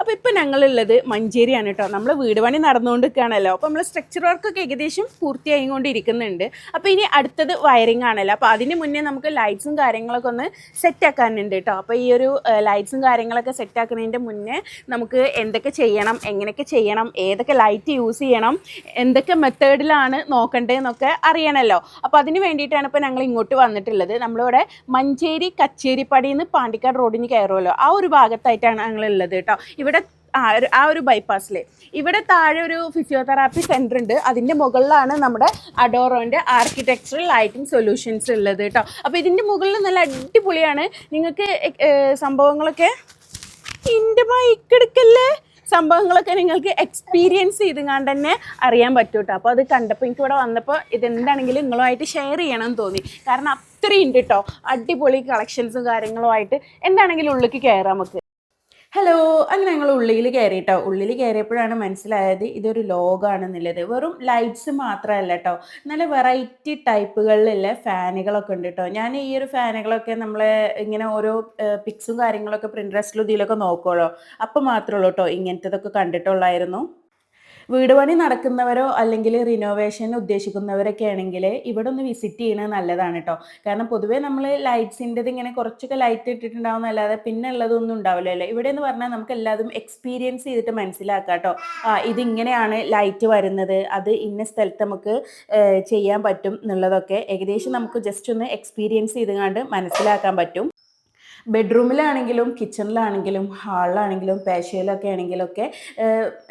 അപ്പോൾ ഇപ്പോൾ ഞങ്ങളുള്ളത് മഞ്ചേരിയാണ് കേട്ടോ. നമ്മൾ വീട് പണി നടന്നുകൊണ്ടിരിക്കുകയാണല്ലോ. അപ്പോൾ നമ്മൾ സ്ട്രക്ചർ വർക്കൊക്കെ ഏകദേശം പൂർത്തിയായിക്കൊണ്ടിരിക്കുന്നുണ്ട്. അപ്പോൾ ഇനി അടുത്തത് വയറിംഗ് ആണല്ലോ. അപ്പോൾ അതിന് മുന്നേ നമുക്ക് ലൈറ്റ്സും കാര്യങ്ങളൊക്കെ ഒന്ന് സെറ്റ് ആക്കാനുണ്ട് കേട്ടോ. അപ്പോൾ ഈ ഒരു ലൈറ്റ്സും കാര്യങ്ങളൊക്കെ സെറ്റ് ആക്കുന്നതിന്റെ മുന്നേ നമുക്ക് എന്തൊക്കെ ചെയ്യണം എങ്ങനെയൊക്കെ ചെയ്യണം ഏതൊക്കെ ലൈറ്റ് യൂസ് ചെയ്യണം എന്തൊക്കെ മെത്തേഡിലാണ് നോക്കേണ്ടതെന്നൊക്കെ അറിയണമല്ലോ അപ്പോൾ അതിന് വേണ്ടിയിട്ടാണ് ഇപ്പോൾ ഞങ്ങൾ ഇങ്ങോട്ട് വന്നിട്ടുള്ളത്. നമ്മളിവിടെ മഞ്ചേരി കച്ചേരിപ്പടിയിൽ നിന്ന് പാണ്ടിക്കാട് റോഡിന് കയറുമല്ലോ ആ ഒരു ഭാഗത്തായിട്ടാണ് ഞങ്ങൾ ഉള്ളത് കേട്ടോ. ഇവിടെ ആ ഒരു ബൈപ്പാസിൽ ഇവിടെ താഴെ ഒരു ഫിസിയോതെറാപ്പി സെന്റർ ഉണ്ട്. അതിന്റെ മുകളിലാണ് നമ്മുടെ അഡോറോന്റെ ആർക്കിടെക്ചറൽ ലൈറ്റിംഗ് സൊല്യൂഷൻസ് ഉള്ളത് കേട്ടോ അപ്പോൾ ഇതിന്റെ മുകളിൽ നല്ല അടിപൊളിയാണ്. നിങ്ങൾക്ക് സംഭവങ്ങളൊക്കെ എന്റെ ബൈക്ക് എടുക്കല്ലേ സംഭവങ്ങളൊക്കെ നിങ്ങൾക്ക് എക്സ്പീരിയൻസ് ചെയ്തുകൊണ്ട് തന്നെ അറിയാൻ പറ്റും കേട്ടോ അപ്പോൾ അത് കണ്ടപ്പോൾ എനിക്ക് ഇവിടെ വന്നപ്പോൾ ഇതെന്താണെങ്കിലും നിങ്ങളുമായിട്ട് ഷെയർ ചെയ്യണം എന്ന് തോന്നി. കാരണം അത്രയും ഉണ്ട് കേട്ടോ അടിപൊളി കളക്ഷൻസും കാര്യങ്ങളുമായിട്ട് എന്താണെങ്കിലും ഉള്ളിലേക്ക് കയറാം നമുക്ക്. ഹലോ അങ്ങനെ ഞങ്ങൾ ഉള്ളിൽ കയറിയിട്ടോ ഉള്ളിൽ കയറിയപ്പോഴാണ് മനസ്സിലായത് ഇതൊരു ലോകാണെന്നുള്ളത്. വെറും ലൈറ്റ്സ് മാത്രമല്ല കേട്ടോ നല്ല വെറൈറ്റി ടൈപ്പുകളിലുള്ള ഫാനുകളൊക്കെ ഉണ്ട് കേട്ടോ ഞാൻ ഈ ഒരു ഫാനുകളൊക്കെ നമ്മൾ ഇങ്ങനെ ഓരോ പിക്സും കാര്യങ്ങളൊക്കെ പ്രിൻട്രസ്റ്റിലും ഇതിലൊക്കെ നോക്കുമല്ലോ അപ്പം മാത്രമേ ഉള്ളൂ കേട്ടോ ഇങ്ങനത്തതൊക്കെ കണ്ടിട്ടുള്ളായിരുന്നു. വീട് പണി നടക്കുന്നവരോ അല്ലെങ്കിൽ റിനോവേഷൻ ഉദ്ദേശിക്കുന്നവരൊക്കെ ആണെങ്കിൽ ഇവിടെ ഒന്ന് വിസിറ്റ് ചെയ്യുന്നത് നല്ലതാണ് കേട്ടോ കാരണം പൊതുവേ നമ്മൾ ലൈറ്റ്സിന്റെത് ഇങ്ങനെ കുറച്ചൊക്കെ ലൈറ്റ് ഇട്ടിട്ടുണ്ടാവും അല്ലാതെ പിന്നെ ഉള്ളതൊന്നും ഉണ്ടാവില്ലല്ലോ. ഇവിടെ എന്ന് പറഞ്ഞാൽ നമുക്ക് എല്ലാതും എക്സ്പീരിയൻസ് ചെയ്തിട്ട് മനസ്സിലാക്കാം കേട്ടോ ആ ഇതിങ്ങനെയാണ് ലൈറ്റ് വരുന്നത്. അത് ഇന്ന സ്ഥലത്ത് നമുക്ക് ചെയ്യാൻ പറ്റും എന്നുള്ളതൊക്കെ ഏകദേശം നമുക്ക് ജസ്റ്റ് ഒന്ന് എക്സ്പീരിയൻസ് ചെയ്തുകൊണ്ട് മനസ്സിലാക്കാൻ പറ്റും. ബെഡ്റൂമിലാണെങ്കിലും കിച്ചണിലാണെങ്കിലും ഹാളിലാണെങ്കിലും പേശയിലൊക്കെ ആണെങ്കിലൊക്കെ ഒക്കെ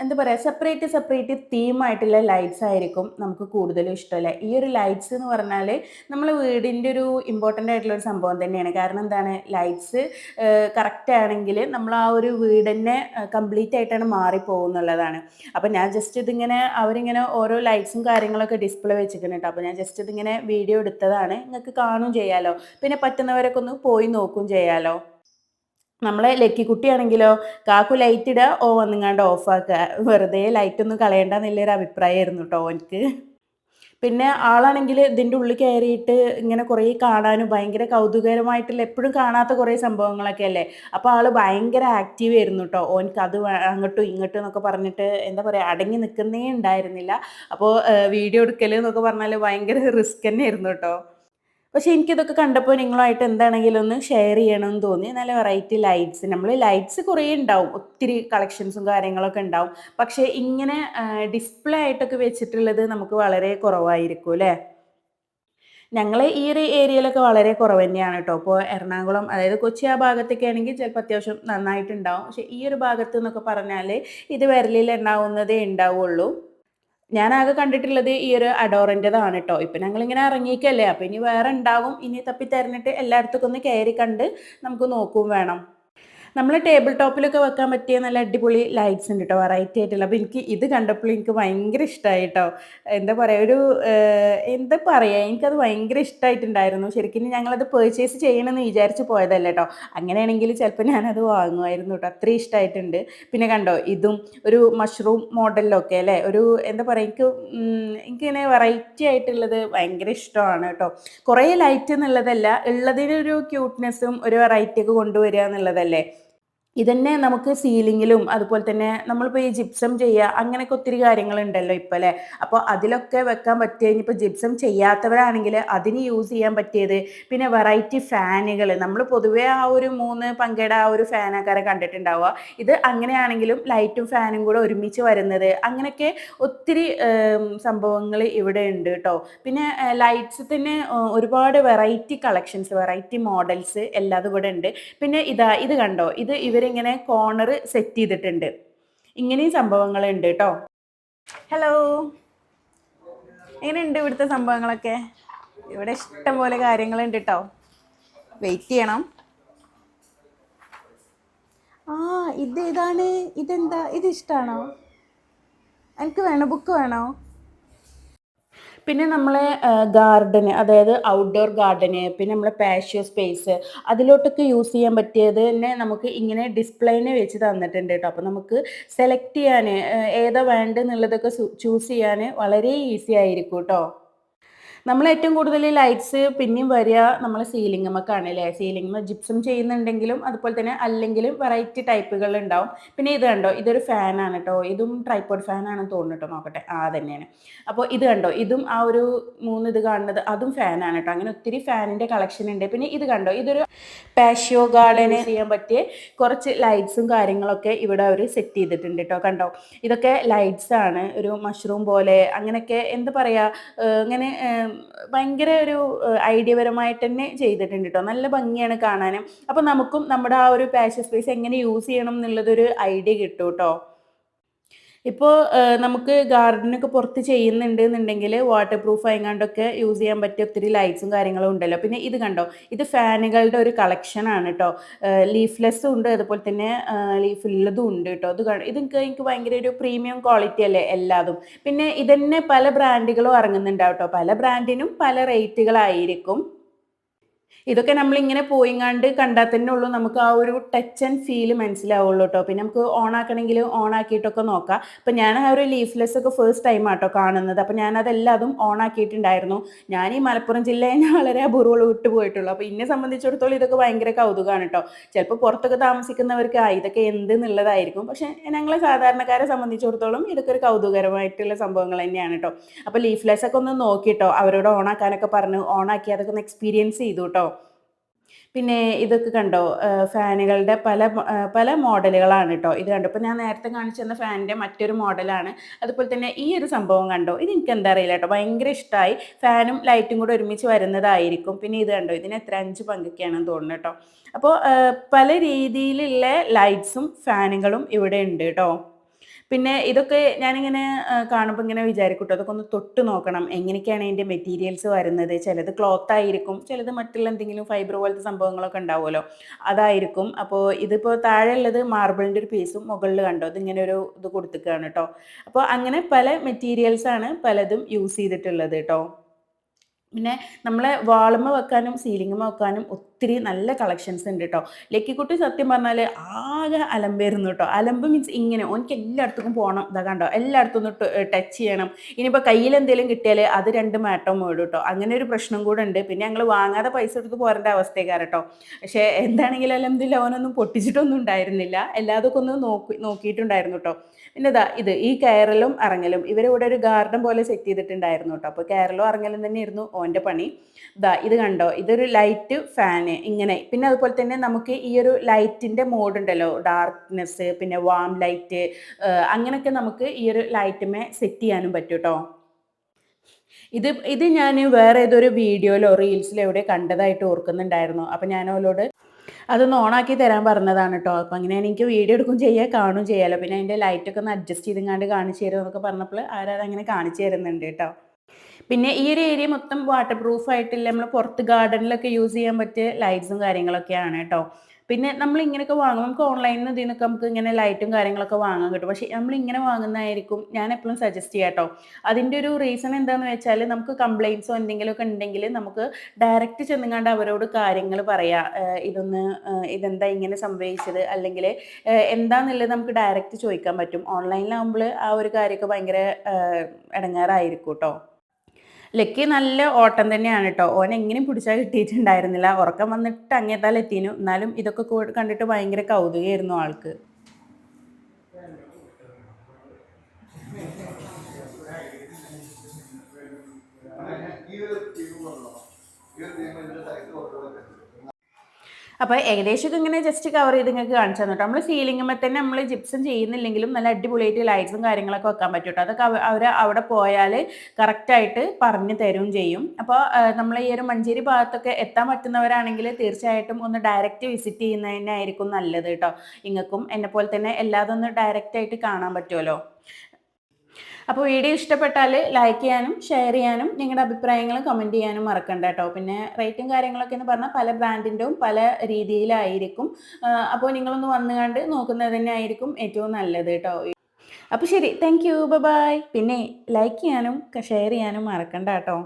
എന്താ പറയുക സെപ്പറേറ്റ് സെപ്പറേറ്റ് തീമായിട്ടുള്ള ലൈറ്റ്സ് ആയിരിക്കും നമുക്ക് കൂടുതലും ഇഷ്ടമല്ല? ഈ ഒരു ലൈറ്റ്സ് എന്ന് പറഞ്ഞാൽ നമ്മൾ വീടിന്റെ ഒരു ഇമ്പോർട്ടന്റ് ആയിട്ടുള്ള ഒരു സംഭവം തന്നെയാണ്. കാരണം എന്താണ്? ലൈറ്റ്സ് കറക്റ്റ് ആണെങ്കിൽ നമ്മൾ ആ ഒരു വീട് തന്നെ കംപ്ലീറ്റ് ആയിട്ടാണ് മാറിപ്പോകുന്നുള്ളതാണ് അപ്പോൾ ഞാൻ ജസ്റ്റ് ഇതിങ്ങനെ അവരിങ്ങനെ ഓരോ ലൈറ്റ്സും കാര്യങ്ങളൊക്കെ ഡിസ്പ്ലേ വെച്ചിട്ടുണ്ട് അപ്പോൾ ഞാൻ ജസ്റ്റ് ഇതിങ്ങനെ വീഡിയോ എടുത്തതാണ്. നിങ്ങൾക്ക് കാണും ചെയ്യാമല്ലോ പിന്നെ പറ്റുന്നവരൊക്കെ ഒന്ന് പോയി നോക്കും ചെയ്യാലോ നമ്മളെ ലക്കിക്കുട്ടിയാണെങ്കിലോ കാക്കു ലൈറ്റ് ഇടുക ഓ വന്നിങ്ങാണ്ട് ഓഫാക്കുക വെറുതെ ലൈറ്റ് ഒന്നും കളയണ്ടെന്നുള്ളൊരു അഭിപ്രായമായിരുന്നു കേട്ടോ എനിക്ക് പിന്നെ ആളാണെങ്കിൽ ഇതിന്റെ ഉള്ളിൽ കയറിയിട്ട് ഇങ്ങനെ കുറേ കാണാനും ഭയങ്കര കൗതുകരമായിട്ടുള്ള എപ്പോഴും കാണാത്ത കുറേ സംഭവങ്ങളൊക്കെ അല്ലേ? അപ്പോൾ ആൾ ഭയങ്കര ആക്റ്റീവ് ആയിരുന്നു കേട്ടോ ഓനക്ക് അത് അങ്ങോട്ടും ഇങ്ങോട്ടും എന്നൊക്കെ പറഞ്ഞിട്ട് എന്താ പറയുക അടങ്ങി നിൽക്കുന്നേ ഉണ്ടായിരുന്നില്ല. അപ്പോൾ വീഡിയോ എടുക്കൽ എന്നൊക്കെ പറഞ്ഞാൽ ഭയങ്കര റിസ്ക് തന്നെ ആയിരുന്നു കേട്ടോ പക്ഷേ എനിക്കിതൊക്കെ കണ്ടപ്പോൾ നിങ്ങളുമായിട്ട് എന്താണെങ്കിലും ഒന്ന് ഷെയർ ചെയ്യണമെന്ന് തോന്നി. നല്ല വെറൈറ്റി ലൈറ്റ്സ് നമ്മൾ ലൈറ്റ്സ് കുറേ ഉണ്ടാവും. ഒത്തിരി കളക്ഷൻസും കാര്യങ്ങളൊക്കെ ഉണ്ടാവും. പക്ഷേ ഇങ്ങനെ ഡിസ്പ്ലേ ആയിട്ടൊക്കെ വെച്ചിട്ടുള്ളത് നമുക്ക് വളരെ കുറവായിരിക്കും അല്ലേ? ഞങ്ങൾ ഈ ഒരു ഏരിയയിലൊക്കെ വളരെ കുറവ് തന്നെയാണ് കേട്ടോ ഇപ്പോൾ എറണാകുളം അതായത് കൊച്ചി ആ ഭാഗത്തൊക്കെ ആണെങ്കിൽ ചിലപ്പോൾ അത്യാവശ്യം നന്നായിട്ടുണ്ടാവും. പക്ഷേ ഈ ഒരു ഭാഗത്ത് എന്നൊക്കെ പറഞ്ഞാൽ ഇത് വിരലിൽ ഉണ്ടാവുന്നതേ ഉണ്ടാവുള്ളൂ. ഞാൻ ആകെ കണ്ടിട്ടുള്ളത് ഈ ഒരു അഡോറിന്റെതാണ് കേട്ടോ ഇപ്പം ഞങ്ങളിങ്ങനെ ഇറങ്ങിയിക്കല്ലേ. അപ്പം ഇനി വേറെ ഉണ്ടാവും. ഇനി തപ്പി തരഞ്ഞിട്ട് എല്ലായിടത്തേക്കും ഒന്ന് കയറി കണ്ട് നമുക്ക് നോക്കും വേണം. നമ്മൾ ടേബിൾ ടോപ്പിലൊക്കെ വെക്കാൻ പറ്റിയ നല്ല അടിപൊളി ലൈറ്റ്സ് ഉണ്ട് കേട്ടോ വെറൈറ്റി ആയിട്ടുള്ള. അപ്പോൾ എനിക്ക് ഇത് കണ്ടപ്പോൾ എനിക്ക് ഭയങ്കര ഇഷ്ടമായി കേട്ടോ എന്താ പറയുക ഒരു എന്താ പറയുക എനിക്കത് ഭയങ്കര ഇഷ്ടമായിട്ടുണ്ടായിരുന്നു ശരിക്കും ഞങ്ങളത് പേർച്ചേസ് ചെയ്യണമെന്ന് വിചാരിച്ച് പോയതല്ല കേട്ടോ അങ്ങനെയാണെങ്കിൽ ചിലപ്പോൾ ഞാനത് വാങ്ങുമായിരുന്നു കേട്ടോ അത്രയും ഇഷ്ടമായിട്ടുണ്ട് പിന്നെ കണ്ടോ ഇതും ഒരു മഷ്റൂം മോഡലിലൊക്കെ അല്ലേ? ഒരു എന്താ പറയുക എനിക്ക് എനിക്കിങ്ങനെ വെറൈറ്റി ആയിട്ടുള്ളത് ഭയങ്കര ഇഷ്ടമാണ് കേട്ടോ കുറേ ലൈറ്റ് എന്നുള്ളതല്ല ഉള്ളതിനൊരു ക്യൂട്ട്നെസ്സും ഒരു വെറൈറ്റി ഒക്കെ കൊണ്ടുവരിക എന്നുള്ളതല്ലേ? ഇതന്നെ നമുക്ക് സീലിങ്ങിലും അതുപോലെ തന്നെ നമ്മളിപ്പോൾ ഈ ജിപ്സം ചെയ്യുക അങ്ങനെയൊക്കെ ഒത്തിരി കാര്യങ്ങളുണ്ടല്ലോ ഇപ്പോൾ അല്ലേ അപ്പോൾ അതിലൊക്കെ വെക്കാൻ പറ്റിയ ഇനിയിപ്പോൾ ജിപ്സം ചെയ്യാത്തവരാണെങ്കിൽ അതിന് യൂസ് ചെയ്യാൻ പറ്റിയത് പിന്നെ വെറൈറ്റി ഫാനുകൾ നമ്മൾ പൊതുവേ ആ ഒരു മൂന്ന് പങ്കയുടെ ആ ഒരു ഫാനാക്കാരെ കണ്ടിട്ടുണ്ടാവുക. ഇത് അങ്ങനെയാണെങ്കിലും ലൈറ്റും ഫാനും കൂടെ ഒരുമിച്ച് വരുന്നത്. അങ്ങനെയൊക്കെ ഒത്തിരി സംഭവങ്ങൾ ഇവിടെ ഉണ്ട് കേട്ടോ പിന്നെ ലൈറ്റ്സ് തന്നെ ഒരുപാട് വെറൈറ്റി കളക്ഷൻസ് വെറൈറ്റി മോഡൽസ് എല്ലാതും ഇവിടെ ഉണ്ട്. പിന്നെ ഇതാ ഇത് കണ്ടോ? ഇത് ഇവരിങ്ങനെ കോർണർ സെറ്റ് ചെയ്തിട്ടുണ്ട്. ഇങ്ങനെയും സംഭവങ്ങളുണ്ട് കേട്ടോ ഹലോ എങ്ങനെയുണ്ട് ഇവിടുത്തെ സംഭവങ്ങളൊക്കെ? ഇവിടെ ഇഷ്ടം പോലെ കാര്യങ്ങളുണ്ട് കേട്ടോ വെയിറ്റ് ചെയ്യണം. ആ ഇത് ഇതാണ് ഇതെന്താ? ഇത് ഇഷ്ടമാണോ എനിക്ക് വേണോ? ബുക്ക് വേണോ? പിന്നെ നമ്മളെ ഗാർഡന് അതായത് ഔട്ട്ഡോർ ഗാർഡന് പിന്നെ നമ്മളെ പാഷ്യോ സ്പേസ് അതിലോട്ടൊക്കെ യൂസ് ചെയ്യാൻ പറ്റിയത് തന്നെ നമുക്ക് ഇങ്ങനെ ഡിസ്പ്ലേനെ വെച്ച് തന്നിട്ടുണ്ട് കേട്ടോ. അപ്പോൾ നമുക്ക് സെലക്ട് ചെയ്യാൻ ഏതാ വേണ്ടെന്നുള്ളതൊക്കെ ചൂസ് ചെയ്യാൻ വളരെ ഈസി ആയിരിക്കും കേട്ടോ. നമ്മൾ ഏറ്റവും കൂടുതൽ ലൈറ്റ്സ് പിന്നെയും വരിക നമ്മൾ സീലിംഗുമൊക്കെയാണ് അല്ലേ സീലിംഗ് ജിപ്സം ചെയ്യുന്നുണ്ടെങ്കിലും അതുപോലെ തന്നെ അല്ലെങ്കിലും വെറൈറ്റി ടൈപ്പുകൾ ഉണ്ടാവും. പിന്നെ ഇത് കണ്ടോ? ഇതൊരു ഫാനാണ് കേട്ടോ ഇതും ട്രൈപ്പോഡ് ഫാനാണെന്ന് തോന്നുന്നു കേട്ടോ നോക്കട്ടെ. ആ തന്നെയാണ് അപ്പോൾ ഇത് കണ്ടോ? ഇതും ആ ഒരു മൂന്ന് ഇത് കാണുന്നത് അതും ഫാനാണ് കേട്ടോ അങ്ങനെ ഒത്തിരി ഫാനിന്റെ കളക്ഷൻ ഉണ്ട്. പിന്നെ ഇത് കണ്ടോ? ഇതൊരു പാഷ്യോ ഗാർഡന് ചെയ്യാൻ പറ്റിയ കുറച്ച് ലൈറ്റ്സും കാര്യങ്ങളൊക്കെ ഇവിടെ അവർ സെറ്റ് ചെയ്തിട്ടുണ്ട് കേട്ടോ കണ്ടോ? ഇതൊക്കെ ലൈറ്റ്സ് ആണ് ഒരു മഷ്റൂം പോലെ അങ്ങനെയൊക്കെ എന്താ പറയുക ഇങ്ങനെ ഭയങ്കര ഒരു ഐഡിയപരമായിട്ട് തന്നെ ചെയ്തിട്ടുണ്ട് കേട്ടോ നല്ല ഭംഗിയാണ് കാണാനും. അപ്പോൾ നമുക്കും നമ്മുടെ ആ ഒരു പാഷൻ സ്പേസ് എങ്ങനെ യൂസ് ചെയ്യണം എന്നുള്ളതൊരു ഐഡിയ കിട്ടും കേട്ടോ ഇപ്പോൾ നമുക്ക് ഗാർഡനൊക്കെ പുറത്ത് ചെയ്യുന്നുണ്ട് എന്നുണ്ടെങ്കിൽ വാട്ടർ പ്രൂഫ് ആയിങ്ങാണ്ടൊക്കെ യൂസ് ചെയ്യാൻ പറ്റിയ ഒത്തിരി ലൈറ്റ്സും കാര്യങ്ങളും ഉണ്ടല്ലോ. പിന്നെ ഇത് കണ്ടോ? ഇത് ഫാനുകളുടെ ഒരു കളക്ഷൻ ആണ് കേട്ടോ ലീഫ്ലെസ്സും ഉണ്ട് അതുപോലെ തന്നെ ലീഫ് ഉള്ളതും ഉണ്ട് കേട്ടോ ഇത് ഇത് എനിക്ക് ഭയങ്കര ഒരു പ്രീമിയം ക്വാളിറ്റി അല്ലേ എല്ലാതും. പിന്നെ ഇതന്നെ പല ബ്രാൻഡുകളും ഇറങ്ങുന്നുണ്ടാവും കേട്ടോ പല ബ്രാൻഡിനും പല റേറ്റുകളായിരിക്കും ഇതൊക്കെ നമ്മൾ നമ്മളിങ്ങനെ പോയിങ്ങാണ്ട് കണ്ടാൽ തന്നെ ഉള്ളൂ. നമുക്ക് ആ ഒരു ടച്ച് ആൻഡ് ഫീൽ മനസ്സിലാവുള്ളൂ കേട്ടോ. പിന്നെ നമുക്ക് ഓൺ ആക്കണമെങ്കിൽ ഓൺ ആക്കിയിട്ടൊക്കെ നോക്കാം. അപ്പം ഞാൻ ആ ഒരു ലീഫ്ലെസ് ഒക്കെ ഫസ്റ്റ് ടൈം ആട്ടോ കാണുന്നത്. അപ്പം ഞാനതെല്ലാതും ഓൺ ആക്കിയിട്ടുണ്ടായിരുന്നു. ഞാൻ ഈ മലപ്പുറം ജില്ലയിൽ ഞാൻ വളരെ അപൂർവം വിട്ടു പോയിട്ടുള്ളൂ. അപ്പോൾ എന്നെ സംബന്ധിച്ചിടത്തോളം ഇതൊക്കെ ഭയങ്കര കൗതുകമാണ് കേട്ടോ. ചിലപ്പോൾ പുറത്തൊക്കെ താമസിക്കുന്നവർക്ക് ആ ഇതൊക്കെ എന്ത് എന്നുള്ളതായിരിക്കും പക്ഷേ ഞങ്ങളെ സാധാരണക്കാരെ സംബന്ധിച്ചിടത്തോളം ഇതൊക്കെ ഒരു കൗതുകരമായിട്ടുള്ള സംഭവങ്ങൾ തന്നെയാണ് കേട്ടോ. അപ്പോൾ ലീഫ്ലെസ് ഒക്കെ ഒന്ന് നോക്കിയിട്ടോ അവരോട് ഓൺ ആക്കാനൊക്കെ പറഞ്ഞു. ഓൺ ആക്കി അതൊക്കെ ഒന്ന് എക്സ്പീരിയൻസ് ചെയ്തു കേട്ടോ. പിന്നെ ഇതൊക്കെ കണ്ടോ ഫാനുകളുടെ പല പല മോഡലുകളാണ് കേട്ടോ. ഇത് കണ്ടോ ഇപ്പോൾ ഞാൻ നേരത്തെ കാണിച്ചു തന്ന ഫാനിന്റെ മറ്റൊരു മോഡലാണ്. അതുപോലെ തന്നെ ഈ ഒരു സംഭവം കണ്ടോ ഇത് എനിക്ക് എന്താ അറിയില്ല കേട്ടോ. ഭയങ്കര ഇഷ്ടമായി ഫാനും ലൈറ്റും കൂടെ ഒരുമിച്ച് വരുന്നതായിരിക്കും. പിന്നെ ഇത് കണ്ടോ ഇതിന് എത്ര അഞ്ച് പങ്കൊക്കെയാണെന്ന് തോന്നുന്നു കേട്ടോ. അപ്പോൾ പല രീതിയിലുള്ള ലൈറ്റ്സും ഫാനുകളും ഇവിടെ ഉണ്ട് കേട്ടോ. പിന്നെ ഇതൊക്കെ ഞാനിങ്ങനെ കാണുമ്പോൾ ഇങ്ങനെ വിചാരിക്കട്ടോ. അതൊക്കെ ഒന്ന് തൊട്ട് നോക്കണം. എങ്ങനെയൊക്കെയാണ് ഇതിന്റെ മെറ്റീരിയൽസ് വരുന്നത്? ചിലത് ക്ലോത്ത് ആയിരിക്കും ചിലത് മറ്റുള്ള എന്തെങ്കിലും ഫൈബർ പോലത്തെ സംഭവങ്ങളൊക്കെ ഉണ്ടാവുമല്ലോ. അതായിരിക്കും. അപ്പോൾ ഇതിപ്പോൾ താഴെ ഉള്ളത് മാർബിളിന്റെ ഒരു പീസും മുകളിൽ കണ്ടോ? ഇതിങ്ങനെ ഒരു ഇത് കൊടുത്തിക്കുകയാണ് കേട്ടോ അപ്പോൾ അങ്ങനെ പല മെറ്റീരിയൽസാണ് പലതും യൂസ് ചെയ്തിട്ടുള്ളത് കേട്ടോ പിന്നെ നമ്മളെ വാളുമ്മ വെക്കാനും സീലിങ്ങുമ്മ വെക്കാനും ഒത്തിരി നല്ല കളക്ഷൻസ് ഉണ്ട് കേട്ടോ ലക്കിക്കുട്ടി സത്യം പറഞ്ഞാൽ ആകെ അലമ്പായിരുന്നു കേട്ടോ അലമ്പ് മീൻസ് ഇങ്ങനെ ഓനിക്ക് എല്ലായിടത്തും പോകണം ഇതാ കണ്ടോ? എല്ലായിടത്തും ഒന്ന് ടച്ച് ചെയ്യണം. ഇനിയിപ്പോൾ കയ്യിൽ എന്തെങ്കിലും കിട്ടിയാൽ അത് രണ്ട് മാറ്റം മേടും കേട്ടോ അങ്ങനെ ഒരു പ്രശ്നം കൂടെ ഉണ്ട്. പിന്നെ ഞങ്ങൾ വാങ്ങാതെ പൈസ എടുത്ത് പോരേണ്ട അവസ്ഥയൊക്കെ കേട്ടോ പക്ഷേ എന്താണെങ്കിലും അലമ്പിൽ അവനൊന്നും പൊട്ടിച്ചിട്ടൊന്നും ഉണ്ടായിരുന്നില്ല. എല്ലാതൊക്കെ ഒന്ന് നോക്കി നോക്കിയിട്ടുണ്ടായിരുന്നു കേട്ടോ പിന്നെ ഇതാ ഇത് ഈ കയറലും ഇറങ്ങലും ഇവരിവിടെ ഒരു ഗാർഡൻ പോലെ സെറ്റ് ചെയ്തിട്ടുണ്ടായിരുന്നു കേട്ടോ അപ്പോൾ കയറലും ഇറങ്ങലും തന്നെയായിരുന്നു ഓന്റെ പണി. ഇതാ ഇത് കണ്ടോ? ഇതൊരു ലൈറ്റ് ഫാന് ഇങ്ങനെ. പിന്നെ അതുപോലെ തന്നെ നമുക്ക് ഈ ഒരു ലൈറ്റിന്റെ മോഡ് ഉണ്ടല്ലോ. ഡാർക്ക്നെസ് പിന്നെ വാം ലൈറ്റ് അങ്ങനെയൊക്കെ നമുക്ക് ഈ ഒരു ലൈറ്റുമേ സെറ്റ് ചെയ്യാനും പറ്റും കേട്ടോ ഇത് ഇത് ഞാൻ വേറെ ഏതൊരു വീഡിയോയിലോ റീൽസിലോ എവിടെ കണ്ടതായിട്ട് ഓർക്കുന്നുണ്ടായിരുന്നു. അപ്പം ഞാൻ അവളോട് അതൊന്ന് ഓണാക്കി തരാൻ പറഞ്ഞതാണ് കേട്ടോ അപ്പം അങ്ങനെ എനിക്ക് വീഡിയോ എടുക്കും ചെയ്യുക കാണും ചെയ്യാമല്ലോ പിന്നെ അതിന്റെ ലൈറ്റൊക്കെ ഒന്ന് അഡ്ജസ്റ്റ് ചെയ്തെങ്ങാണ്ട് കാണിച്ചു തരുമോ എന്നൊക്കെ പറഞ്ഞപ്പോൾ ആരാത് അങ്ങനെ കാണിച്ചു തരുന്നുണ്ട് കേട്ടോ പിന്നെ ഈ ഒരു ഏരിയ മൊത്തം വാട്ടർ പ്രൂഫ് ആയിട്ടില്ല? നമ്മൾ പുറത്ത് ഗാർഡനിലൊക്കെ യൂസ് ചെയ്യാൻ പറ്റിയ ലൈറ്റ്സും കാര്യങ്ങളൊക്കെയാണ് കേട്ടോ പിന്നെ നമ്മൾ ഇങ്ങനെയൊക്കെ വാങ്ങും നമുക്ക് ഓൺലൈനിൽ നിന്ന് ഇതിനൊക്കെ നമുക്ക് ഇങ്ങനെ ലൈറ്റും കാര്യങ്ങളൊക്കെ വാങ്ങാൻ കിട്ടും. പക്ഷേ നമ്മൾ ഇങ്ങനെ വാങ്ങുന്നതായിരിക്കും ഞാൻ എപ്പോഴും സജസ്റ്റ് ചെയ്യാം കേട്ടോ അതിന്റെ ഒരു റീസൺ എന്താണെന്ന് വെച്ചാൽ നമുക്ക് കംപ്ലയിൻസോ എന്തെങ്കിലുമൊക്കെ ഉണ്ടെങ്കിൽ നമുക്ക് ഡയറക്റ്റ് ചെന്നുങ്ങാണ്ട് അവരോട് കാര്യങ്ങൾ പറയാം. ഇതൊന്ന് ഇതെന്താ ഇങ്ങനെ സംഭവിച്ചത്? അല്ലെങ്കിൽ എന്താണെന്നുള്ളത് നമുക്ക് ഡയറക്റ്റ് ചോദിക്കാൻ പറ്റും. ഓൺലൈനിലാകുമ്പോൾ ആ ഒരു കാര്യമൊക്കെ ഭയങ്കര ഇടങ്ങാറായിരിക്കും കേട്ടോ ലക്കി നല്ല ഓട്ടം തന്നെയാണ് കേട്ടോ ഓൻ എങ്ങനെയും പിടിച്ചാൽ കിട്ടിയിട്ടുണ്ടായിരുന്നില്ല. ഉറക്കം വന്നിട്ട് അങ്ങേത്താൽ എത്തിനു. എന്നാലും ഇതൊക്കെ കണ്ടിട്ട് ഭയങ്കര കൗതുകയായിരുന്നു ആൾക്ക്. അപ്പോൾ ഏകദേശമൊക്കെ ഇങ്ങനെ ജസ്റ്റ് കവർ ചെയ്ത് നിങ്ങൾക്ക് കാണിച്ചു തന്നിട്ട്. നമ്മൾ സീലിങ്ങുമ്പോൾ തന്നെ നമ്മൾ ജിപ്സം ചെയ്യുന്നില്ലെങ്കിലും നല്ല അടിപൊളിയായിട്ട് ലൈറ്റ്സും കാര്യങ്ങളൊക്കെ വെക്കാൻ പറ്റും അതൊക്കെ അവർ അവിടെ പോയാൽ കറക്റ്റായിട്ട് പറഞ്ഞു തരും ചെയ്യും. അപ്പോൾ നമ്മൾ ഈ ഒരു മഞ്ചേരി ഭാഗത്തൊക്കെ എത്താൻ പറ്റുന്നവരാണെങ്കിൽ തീർച്ചയായിട്ടും ഒന്ന് ഡയറക്റ്റ് വിസിറ്റ് ചെയ്യുന്നതിനായിരിക്കും നല്ലത് കേട്ടോ. നിങ്ങൾക്കും എന്നെ പോലെ തന്നെ എല്ലാതൊന്ന് ഡയറക്റ്റായിട്ട് കാണാൻ പറ്റുമല്ലോ അപ്പോൾ വീഡിയോ ഇഷ്ടപ്പെട്ടാൽ ലൈക്ക് ചെയ്യാനും ഷെയർ ചെയ്യാനും നിങ്ങളുടെ അഭിപ്രായങ്ങൾ കമന്റ് ചെയ്യാനും മറക്കണ്ട കേട്ടോ പിന്നെ റേറ്റും കാര്യങ്ങളൊക്കെ എന്ന് പറഞ്ഞാൽ പല ബ്രാൻഡിന്റെയും പല രീതിയിലായിരിക്കും. അപ്പോൾ നിങ്ങളൊന്ന് വന്നുകൊണ്ട് നോക്കുന്നത് തന്നെ ആയിരിക്കും ഏറ്റവും നല്ലത് കേട്ടോ അപ്പോൾ ശരി താങ്ക് യു ബൈ പിന്നെ ലൈക്ക് ചെയ്യാനും ഷെയർ ചെയ്യാനും മറക്കണ്ട കേട്ടോ